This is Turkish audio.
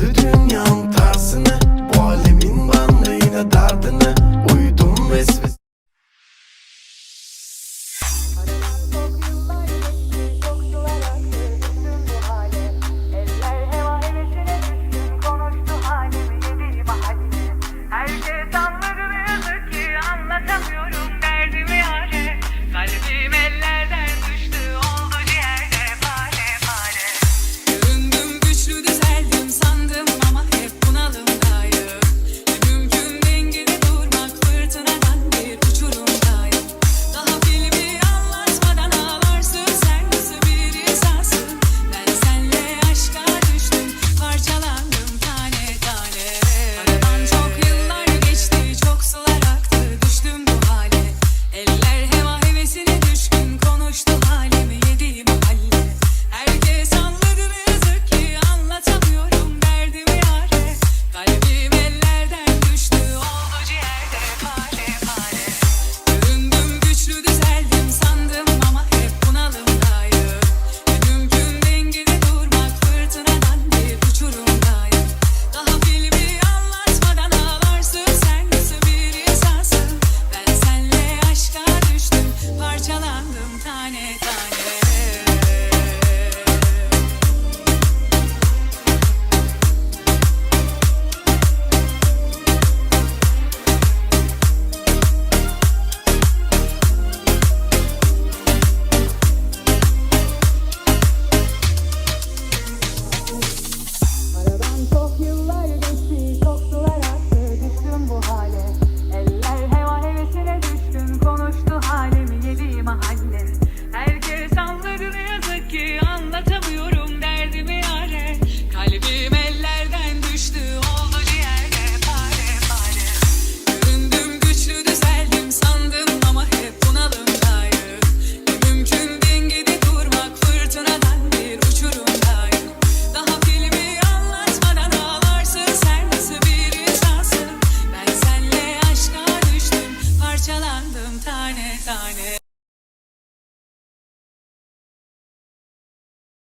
Döndü dünyam parçalandım tane tane.